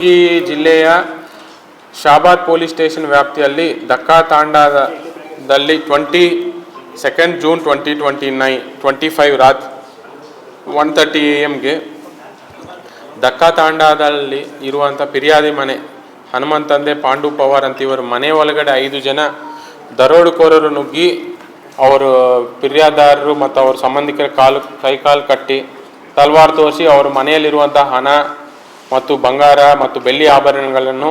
ಈ ಜಿಲ್ಲೆಯ Shahabad police station ವ್ಯಾಪ್ತಿಯಲ್ಲಿ Dakka ತಾಂಡಾದಲ್ಲಿ twenty second June twenty twenty nine, twenty five Rath one thirty A ಎಮ್ಗೆ ದಕ್ಕಾ ತಾಂಡಾದಲ್ಲಿ ಇರುವಂಥ ಪಿರಿಯಾದಿ ಮನೆ ಹನುಮಂತಂದೆ ಪಾಂಡು ಪವಾರ್ ಅಂತ ಇವರು ಮನೆ ಒಳಗಡೆ ಐದು ಜನ ದರೋಡುಕೋರರು ನುಗ್ಗಿ ಅವರು ಪಿರ್ಯಾದಾರರು ಮತ್ತು ಅವ್ರ ಸಂಬಂಧಿಕರ ಕಾಲು, ಕೈ ಕಾಲು ಕಟ್ಟಿ ತಲ್ವಾರ್ ತೋರಿಸಿ ಅವ್ರ ಮನೆಯಲ್ಲಿರುವಂಥ ಹಣ ಮತ್ತು ಬಂಗಾರ ಮತ್ತು ಬೆಳ್ಳಿ ಆಭರಣಗಳನ್ನು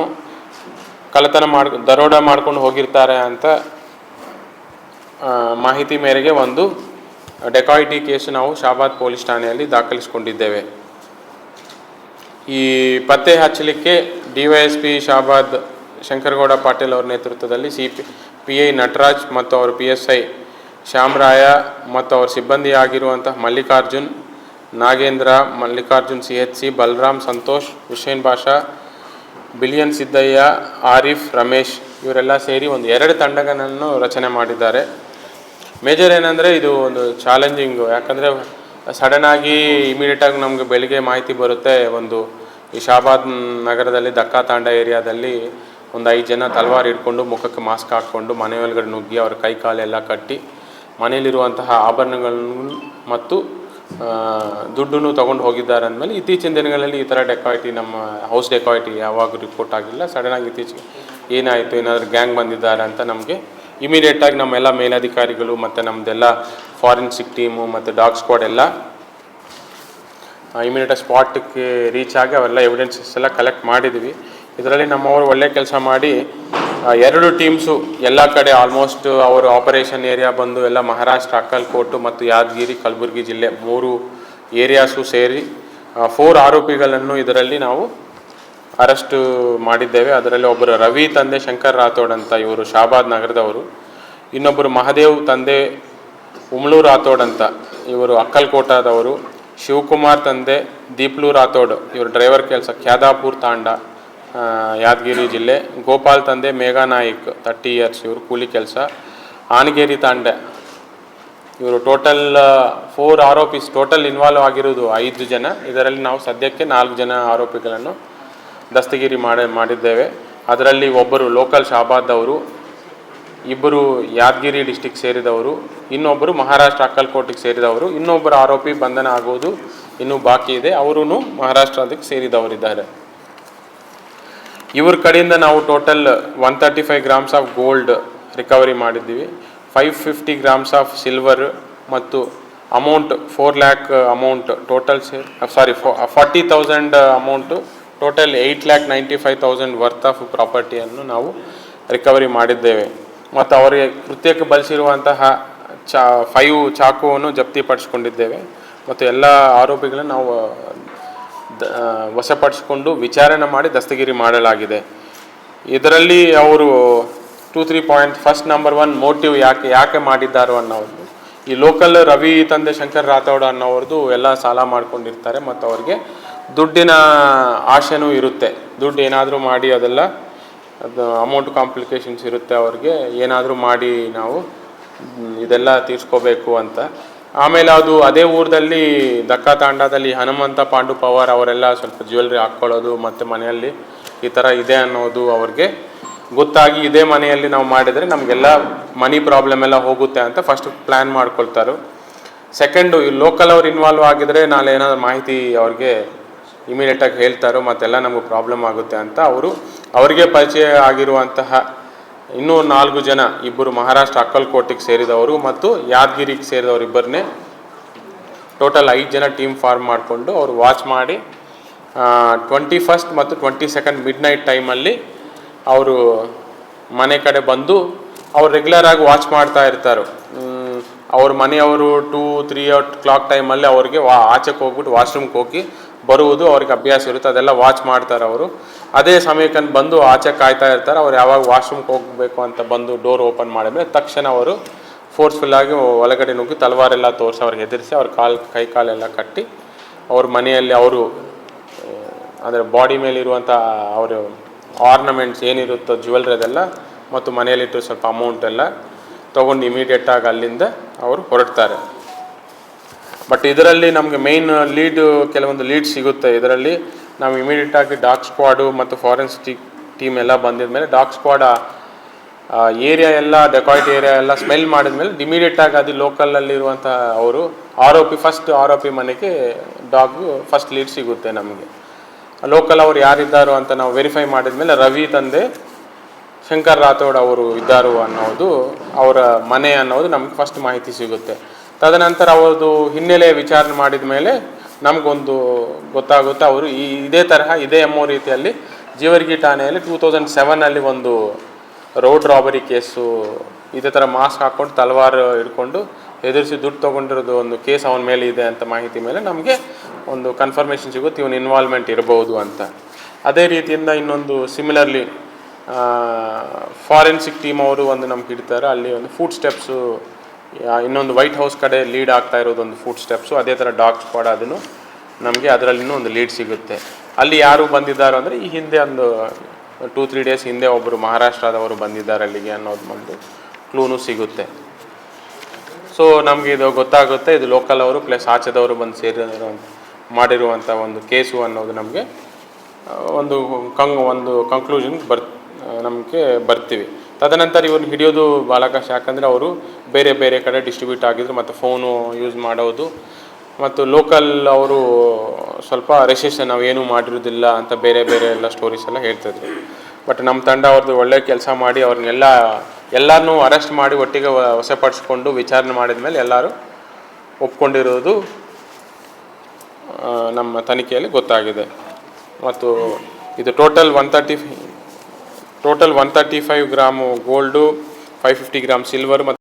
ಕಳ್ಳತನ ಮಾಡಿ, ದರೋಡ ಮಾಡ್ಕೊಂಡು ಹೋಗಿರ್ತಾರೆ ಅಂತ ಮಾಹಿತಿ ಮೇರೆಗೆ ಒಂದು ಡೆಕಾಯಿಟಿ ಕೇಸ್ ನಾವು ಶಾಬಾದ್ ಪೊಲೀಸ್ ಠಾಣೆಯಲ್ಲಿ ದಾಖಲಿಸಿಕೊಂಡಿದ್ದೇವೆ. ಈ ಪತ್ತೆ ಹಚ್ಚಲಿಕ್ಕೆ D Y S P Shahabad Shankaragouda Patil ಅವರ ನೇತೃತ್ವದಲ್ಲಿ ಸಿ ಪಿ ಐ ನಟರಾಜ್ ಮತ್ತು ಅವರ ಪಿ ಎಸ್ ಐ ಶ್ಯಾಮರಾಯ ಮತ್ತು ಅವರ ಸಿಬ್ಬಂದಿ ಆಗಿರುವಂತಹ Mallikarjun Nagendra, Mallikarjun, C H C Balaram Santosh, Hussain Basha, billion Siddaiah, Arif, Ramesh ಇವರೆಲ್ಲ ಸೇರಿ ಒಂದು ಎರಡು ತಂಡಗಳನ್ನು ರಚನೆ ಮಾಡಿದ್ದಾರೆ. ಮೇಜರ್ ಏನಂದರೆ ಇದು ಒಂದು ಚಾಲೆಂಜಿಂಗು. ಯಾಕಂದರೆ ಸಡನ್ನಾಗಿ ಇಮಿಡಿಯೇಟಾಗಿ ನಮಗೆ ಬೆಳಿಗ್ಗೆ ಮಾಹಿತಿ ಬರುತ್ತೆ ಒಂದು ಈ ನಗರದಲ್ಲಿ ದಕ್ಕಾ ತಾಂಡ ಏರಿಯಾದಲ್ಲಿ ಒಂದು ಐದು ಜನ ತಲ್ವಾರ್ ಹಿಡ್ಕೊಂಡು ಮುಖಕ್ಕೆ ಮಾಸ್ಕ್ ಹಾಕ್ಕೊಂಡು ಮನೆ ಒಳಗಡೆ ನುಗ್ಗಿ ಅವ್ರ ಕೈ ಕಾಲೆಲ್ಲ ಕಟ್ಟಿ ಮನೆಯಲ್ಲಿರುವಂತಹ ಆಭರಣಗಳನ್ನು ಮತ್ತು ದುಡ್ಡನ್ನು ತೊಗೊಂಡು ಹೋಗಿದ್ದಾರೆ ಅಂದಮೇಲೆ ಇತ್ತೀಚಿನ ದಿನಗಳಲ್ಲಿ ಈ ಥರ ಡೆಕಾಯಿಟಿ ನಮ್ಮ ಹೌಸ್ ಡೆಕಾಯಿಟಿ ಯಾವಾಗ ರಿಪೋರ್ಟ್ ಆಗಿಲ್ಲ. ಸಡನ್ನಾಗಿ ಇತ್ತೀಚೆಗೆ ಏನಾಯಿತು, ಏನಾದರೂ ಗ್ಯಾಂಗ್ ಬಂದಿದ್ದಾರೆ ಅಂತ ನಮಗೆ ಇಮಿಡಿಯೇಟಾಗಿ ನಮ್ಮೆಲ್ಲ ಮೇಲಧಿಕಾರಿಗಳು ಮತ್ತು ನಮ್ಮದೆಲ್ಲ ಫಾರೆನ್ಸಿಕ್ ಟೀಮು ಮತ್ತು ಡಾಗ್ ಸ್ಕ್ವಾಡ್ ಎಲ್ಲ ಇಮಿಡಿಯೇಟಾಗಿ ಸ್ಪಾಟ್ಗೆ ರೀಚ್ ಆಗಿ ಅವೆಲ್ಲ ಎವಿಡೆನ್ಸಸ್ ಎಲ್ಲ ಕಲೆಕ್ಟ್ ಮಾಡಿದ್ವಿ. ಇದರಲ್ಲಿ ನಮ್ಮವರು ಒಳ್ಳೆ ಕೆಲಸ ಮಾಡಿ ಎರಡು ಟೀಮ್ಸು ಎಲ್ಲ ಕಡೆ ಆಲ್ಮೋಸ್ಟ್ ಅವರು ಆಪರೇಷನ್ ಏರಿಯಾ ಬಂದು ಎಲ್ಲ ಮಹಾರಾಷ್ಟ್ರ, ಅಕ್ಕಲ್ಕೋಟು ಮತ್ತು ಯಾದಗಿರಿ, ಕಲಬುರಗಿ ಜಿಲ್ಲೆ ಮೂರು ಏರಿಯಾಸು ಸೇರಿ ಫೋರ್ ಆರೋಪಿಗಳನ್ನು ಇದರಲ್ಲಿ ನಾವು ಅರೆಸ್ಟ್ ಮಾಡಿದ್ದೇವೆ. ಅದರಲ್ಲಿ ಒಬ್ಬರು ರವಿ ತಂದೆ, ಶಂಕರ್ ರಾಥೋಡ್ ಅಂತ ಇವರು, ಶಾಬಾದ್ ನಗರದವರು. ಇನ್ನೊಬ್ಬರು ಮಹದೇವ್ ತಂದೆ ಉಮ್ಳೂರು ರಾಥೋಡ್ ಅಂತ ಇವರು ಅಕ್ಕಲ್ಕೋಟದವರು. ಶಿವಕುಮಾರ್ ತಂದೆ, ದೀಪ್ಲು ರಾಥೋಡ್, ಇವರು ಡ್ರೈವರ್ ಕೆಲಸ, ಖ್ಯಾದಾಪುರ್ ತಾಂಡ. ಯಾದಗಿರಿ ಜಿಲ್ಲೆ ಗೋಪಾಲ್ ತಂದೆ ಮೇಘಾ ನಾಯಕ್ ತರ್ಟಿ ಇಯರ್ಸ್ ಇವರು ಕೂಲಿ ಕೆಲಸ. ಆನಗೇರಿ ತಾಂಡೆ. ಇವರು ಟೋಟಲ್ ಫೋರ್ ಆರೋಪಿಸ್ ಟೋಟಲ್ ಇನ್ವಾಲ್ವ್ ಆಗಿರೋದು ಐದು ಜನ. ಇದರಲ್ಲಿ ನಾವು ಸದ್ಯಕ್ಕೆ ನಾಲ್ಕು ಜನ ಆರೋಪಿಗಳನ್ನು ದಸ್ತಗಿರಿ ಮಾಡಿ ಮಾಡಿದ್ದೇವೆ. ಅದರಲ್ಲಿ ಒಬ್ಬರು ಲೋಕಲ್ ಶಾಬಾದ್ ಅವರು, ಇಬ್ಬರು ಯಾದಗಿರಿ ಡಿಸ್ಟಿಕ್ ಸೇರಿದವರು, ಇನ್ನೊಬ್ಬರು ಮಹಾರಾಷ್ಟ್ರ ಅಕ್ಕಲ್ಕೋಟಿಗೆ ಸೇರಿದವರು, ಇನ್ನೊಬ್ಬರು ಆರೋಪಿ ಬಂಧನ ಆಗುವುದು ಇನ್ನೂ ಬಾಕಿ ಇದೆ. ಅವರೂ ಮಹಾರಾಷ್ಟ್ರದಕ್ಕೆ ಸೇರಿದವರಿದ್ದಾರೆ. ಇವ್ರ ಕಡೆಯಿಂದ ನಾವು total one thirty five grams of gold recovery ಮಾಡಿದ್ದೀವಿ. Five fifty grams of silver ಮತ್ತು amount four lakh amount total share forty thousand amount total eight lakh ninety five thousand worth of ಪ್ರಾಪರ್ಟಿಯನ್ನು ನಾವು ರಿಕವರಿ ಮಾಡಿದ್ದೇವೆ. ಮತ್ತು ಅವರಿಗೆ ಕೃತ್ಯಕ್ಕೆ ಬಳಸಿರುವಂತಹ ಚಾ five ಚಾಕುವನ್ನು ಜಪ್ತಿಪಡಿಸ್ಕೊಂಡಿದ್ದೇವೆ ಮತ್ತು ಎಲ್ಲ ಆರೋಪಿಗಳನ್ನು ನಾವು ವಶಪಡಿಸಿಕೊಂಡು ವಿಚಾರಣೆ ಮಾಡಿ ದಸ್ತಗಿರಿ ಮಾಡಲಾಗಿದೆ. ಇದರಲ್ಲಿ ಅವರು two three point first number one motive ಯಾಕೆ ಯಾಕೆ ಮಾಡಿದ್ದಾರೋ ಅನ್ನೋದು, ಈ ಲೋಕಲ್ ರವಿ ತಂದೆ ಶಂಕರ್ ರಾಥೋಡ್ ಅನ್ನೋರ್ದು ಎಲ್ಲ ಸಾಲ ಮಾಡ್ಕೊಂಡಿರ್ತಾರೆ ಮತ್ತು ಅವ್ರಿಗೆ ದುಡ್ಡಿನ ಆಶೆನೂ ಇರುತ್ತೆ. ದುಡ್ಡು ಏನಾದರೂ ಮಾಡಿ ಅದೆಲ್ಲ, ಅದು ಅಮೌಂಟ್ ಕಾಂಪ್ಲಿಕೇಶನ್ಸ್ ಇರುತ್ತೆ ಅವ್ರಿಗೆ, ಏನಾದರೂ ಮಾಡಿ ನಾವು ಇದೆಲ್ಲ ತೀರ್ಸ್ಕೋಬೇಕು ಅಂತ. ಆಮೇಲೆ ಅದು ಅದೇ ಊರಲ್ಲಿ ದಕ್ಕಾ ತಾಂಡದಲ್ಲಿ ಹನುಮಂತ ಪಾಂಡು ಪವಾರ್ ಅವರೆಲ್ಲ ಸ್ವಲ್ಪ ಜ್ಯುವೆಲ್ರಿ ಹಾಕ್ಕೊಳ್ಳೋದು ಮತ್ತು ಮನೆಯಲ್ಲಿ ಈ ಥರ ಇದೆ ಅನ್ನೋದು ಅವ್ರಿಗೆ ಗೊತ್ತಾಗಿ ಇದೇ ಮನೆಯಲ್ಲಿ ನಾವು ಮಾಡಿದರೆ ನಮಗೆಲ್ಲ ಮನಿ ಪ್ರಾಬ್ಲಮ್ ಎಲ್ಲ ಹೋಗುತ್ತೆ ಅಂತ ಫಸ್ಟ್ ಪ್ಲ್ಯಾನ್ ಮಾಡ್ಕೊಳ್ತಾರೆ. ಸೆಕೆಂಡು ಈ ಲೋಕಲ್ ಅವ್ರು ಇನ್ವಾಲ್ವ್ ಆಗಿದರೆ ನಾಳೆ ಏನಾದರೂ ಮಾಹಿತಿ ಅವ್ರಿಗೆ ಇಮಿಡಿಯೇಟಾಗಿ ಹೇಳ್ತಾರೋ ಮತ್ತೆಲ್ಲ ನಮಗೆ ಪ್ರಾಬ್ಲಮ್ ಆಗುತ್ತೆ ಅಂತ ಅವರು ಅವರಿಗೆ ಪರಿಚಯ ಆಗಿರುವಂತಹ ಇನ್ನೂ ನಾಲ್ಕು ಜನ ಇಬ್ಬರು ಮಹಾರಾಷ್ಟ್ರ ಅಕ್ಕಲ್ಕೋಟೆಗೆ ಸೇರಿದವರು ಮತ್ತು ಯಾದಗಿರಿಗೆ ಸೇರಿದವರು ಇಬ್ಬರನ್ನೇ ಟೋಟಲ್ ಐದು ಜನ ಟೀಮ್ ಫಾರ್ಮ್ ಮಾಡಿಕೊಂಡು ಅವರು ವಾಚ್ ಮಾಡಿ ಟ್ವೆಂಟಿ ಫಸ್ಟ್ ಮತ್ತು ಟ್ವೆಂಟಿ ಸೆಕೆಂಡ್ ಮಿಡ್ ನೈಟ್ ಟೈಮಲ್ಲಿ ಅವರು ಮನೆ ಕಡೆ ಬಂದು ಅವ್ರು ರೆಗ್ಯುಲರ್ ಆಗಿ ವಾಚ್ ಮಾಡ್ತಾ ಇರ್ತಾರೆ. ಅವ್ರ ಮನೆಯವರು ಟೂ ತ್ರೀ ಔಟ್ ಕ್ಲಾಕ್ ಟೈಮಲ್ಲಿ ಅವ್ರಿಗೆ ವಾ, ಆಚೆಗೆ ಹೋಗ್ಬಿಟ್ಟು ವಾಶ್ರೂಮ್ಗೆ ಹೋಗಿ ಬರುವುದು, ಅವ್ರಿಗೆ ಅಭ್ಯಾಸ ಇರುತ್ತೆ, ಅದೆಲ್ಲ ವಾಚ್ ಮಾಡ್ತಾರೆ ಅವರು. ಅದೇ ಸಮಯಕ್ಕೆ ಬಂದು ಆಚೆ ಕಾಯ್ತಾ ಇರ್ತಾರೆ, ಅವ್ರು ಯಾವಾಗ ವಾಶ್ರೂಮ್ಗೆ ಹೋಗಬೇಕು ಅಂತ ಬಂದು ಡೋರ್ ಓಪನ್ ಮಾಡಿದ್ರೆ ತಕ್ಷಣ ಅವರು ಫೋರ್ಸ್ಫುಲ್ಲಾಗಿ ಒಳಗಡೆ ನುಗ್ಗಿ ತಲವಾರೆಲ್ಲ ತೋರಿಸಿ, ಅವ್ರಿಗೆ ಹೆದರಿಸಿ, ಅವ್ರ ಕಾಲು, ಕೈ ಕಾಲೆಲ್ಲ ಕಟ್ಟಿ, ಅವ್ರ ಮನೆಯಲ್ಲಿ ಅವರು ಅಂದರೆ ಬಾಡಿ ಮೇಲಿರುವಂಥ ಅವರು ಆರ್ನಮೆಂಟ್ಸ್ ಏನಿರುತ್ತೋ ಜ್ಯುವೆಲ್ರಿ ಅದೆಲ್ಲ, ಮತ್ತು ಮನೆಯಲ್ಲಿಟ್ಟು ಸ್ವಲ್ಪ ಅಮೌಂಟ್ ಎಲ್ಲ ತೊಗೊಂಡು ಇಮಿಡಿಯೇಟಾಗಿ ಅಲ್ಲಿಂದ ಅವರು ಹೊರಡ್ತಾರೆ. ಬಟ್ ಇದರಲ್ಲಿ ನಮಗೆ ಮೇಯ್ನ್ ಲೀಡ್ ಕೆಲವೊಂದು ಲೀಡ್ ಸಿಗುತ್ತೆ. ಇದರಲ್ಲಿ ನಾವು ಇಮಿಡಿಯೇಟ್ ಆಗಿ ಡಾಕ್ ಸ್ಕ್ವಾಡು ಮತ್ತು ಫಾರೆನ್ಸಿಕ್ ಟೀಮ್ ಎಲ್ಲ ಬಂದಿದ ಮೇಲೆ ಡಾಕ್ ಸ್ಕ್ವಾಡ್ ಏರಿಯಾ ಎಲ್ಲ ಡೆಕಾಯ್ಟ್ ಏರಿಯಾ ಎಲ್ಲ ಸ್ಮೆಲ್ ಮಾಡಿದ ಮೇಲೆ ಇಮಿಡಿಯೇಟ್ ಆಗಿ ಅದು ಲೋಕಲಲ್ಲಿರುವಂಥ ಅವರು ಆರೋಪಿ ಫಸ್ಟ್ ಆರೋಪಿ ಮನೆಗೆ ಡಾಗ್ ಫಸ್ಟ್ ಲೀಡ್ ಸಿಗುತ್ತೆ ನಮಗೆ. ಲೋಕಲ್ ಅವ್ರು ಯಾರಿದ್ದಾರೋ ಅಂತ ನಾವು ವೆರಿಫೈ ಮಾಡಿದ ಮೇಲೆ ರವಿ ತಂದೆ, ಶಂಕರ್ ರಾಥೋಡ್ ಅವರು ಇದ್ದಾರೋ ಅನ್ನೋದು ಅವರ ಮನೆ ಅನ್ನೋದು ನಮ್ಗೆ ಫಸ್ಟ್ ಮಾಹಿತಿ ಸಿಗುತ್ತೆ. ತದನಂತರ ಅವ್ರದ್ದು ಹಿನ್ನೆಲೆ ವಿಚಾರಣೆ ಮಾಡಿದ ಮೇಲೆ ನಮಗೊಂದು ಗೊತ್ತಾಗುತ್ತೆ. ಅವರು ಈ ಇದೇ ತರಹ, ಇದೇ ಎಮ್ಮೋ ರೀತಿಯಲ್ಲಿ ಜೀವರ್ಗಿ ಠಾಣೆಯಲ್ಲಿ ಟೂ ತೌಸಂಡ್ ಸೆವೆನಲ್ಲಿ ಒಂದು ರೋಡ್ ರಾಬರಿ ಕೇಸು, ಇದೇ ಥರ ಮಾಸ್ಕ್ ಹಾಕ್ಕೊಂಡು ತಲವಾರು ಇಟ್ಕೊಂಡು ಎದುರಿಸಿ ದುಡ್ಡು ತೊಗೊಂಡಿರೋದು ಒಂದು ಕೇಸ್ ಅವನ ಮೇಲೆ ಇದೆ ಅಂತ ಮಾಹಿತಿ ಮೇಲೆ ನಮಗೆ ಒಂದು ಕನ್ಫರ್ಮೇಷನ್ ಸಿಗುತ್ತೆ, ಇವನ್ ಇನ್ವಾಲ್ವ್ಮೆಂಟ್ ಇರಬಹುದು ಅಂತ. ಅದೇ ರೀತಿಯಿಂದ ಇನ್ನೊಂದು ಸಿಮಿಲರ್ಲಿ ಫಾರೆನ್ಸಿಕ್ ಟೀಮ್ ಅವರು ಒಂದು ನಮ್ಗೆ ಇಡ್ತಾರೆ. ಅಲ್ಲಿ ಒಂದು ಫುಡ್ ಸ್ಟೆಪ್ಸು ಇನ್ನೊಂದು ವೈಟ್ ಹೌಸ್ ಕಡೆ ಲೀಡ್ ಆಗ್ತಾ ಇರೋದು ಒಂದು ಫುಡ್ ಸ್ಟೆಪ್ಸು ಅದೇ ಥರ ಡಾಗ್ ಸ್ಪಾಡ್ ಅದನ್ನು ನಮಗೆ ಅದರಲ್ಲಿನೂ ಒಂದು ಲೀಡ್ ಸಿಗುತ್ತೆ. ಅಲ್ಲಿ ಯಾರು ಬಂದಿದ್ದಾರೆ ಅಂದರೆ ಈ ಹಿಂದೆ ಒಂದು ಟೂ ತ್ರೀ ಡೇಸ್ ಹಿಂದೆ ಒಬ್ಬರು ಮಹಾರಾಷ್ಟ್ರದವರು ಬಂದಿದ್ದಾರೆ ಅಲ್ಲಿಗೆ ಅನ್ನೋದು ಒಂದು ಕ್ಲೂನು ಸಿಗುತ್ತೆ. ಸೊ ನಮಗೆ ಇದು ಗೊತ್ತಾಗುತ್ತೆ, ಇದು ಲೋಕಲ್ ಅವರು ಪ್ಲಸ್ ಆಚೆದವರು ಬಂದು ಸೇರಿರೋ ಮಾಡಿರುವಂಥ ಒಂದು ಕೇಸು ಅನ್ನೋದು ನಮಗೆ ಒಂದು ಕಂಗ್, ಒಂದು ಕಂಕ್ಲೂಷನ್ ಬರ್ ನಮಗೆ ಬರ್ತೀವಿ. ತದನಂತರ ಇವ್ರನ್ನ ಹಿಡಿಯೋದು ಭಾಳ ಕಷ್ಟ. ಯಾಕಂದರೆ ಅವರು ಬೇರೆ ಬೇರೆ ಕಡೆ ಡಿಸ್ಟ್ರಿಬ್ಯೂಟ್ ಆಗಿದ್ರು ಮತ್ತು ಫೋನು ಯೂಸ್ ಮಾಡೋದು. ಮತ್ತು ಲೋಕಲ್ ಅವರು ಸ್ವಲ್ಪ ರೆಸಿಸ್ಟೆನ್ ನಾವು ಏನೂ ಮಾಡಿರೋದಿಲ್ಲ ಅಂತ ಬೇರೆ ಬೇರೆ ಎಲ್ಲ ಸ್ಟೋರೀಸ್ ಎಲ್ಲ ಹೇಳ್ತಿದ್ರು. ಬಟ್ ನಮ್ಮ ತಂಡ ಅವ್ರದ್ದು ಒಳ್ಳೆ ಕೆಲಸ ಮಾಡಿ ಅವ್ರನ್ನೆಲ್ಲ ಎಲ್ಲರನ್ನೂ ಅರೆಸ್ಟ್ ಮಾಡಿ ಒಟ್ಟಿಗೆ ವಶಪಡಿಸ್ಕೊಂಡು ವಿಚಾರಣೆ ಮಾಡಿದ ಮೇಲೆ ಎಲ್ಲರೂ ಒಪ್ಕೊಂಡಿರೋದು ನಮ್ಮ ತನಿಖೆಯಲ್ಲಿ ಗೊತ್ತಾಗಿದೆ. ಮತ್ತು ಇದು total one thirty total one thirty five gram gold five fifty gram silver ಮತ್ತು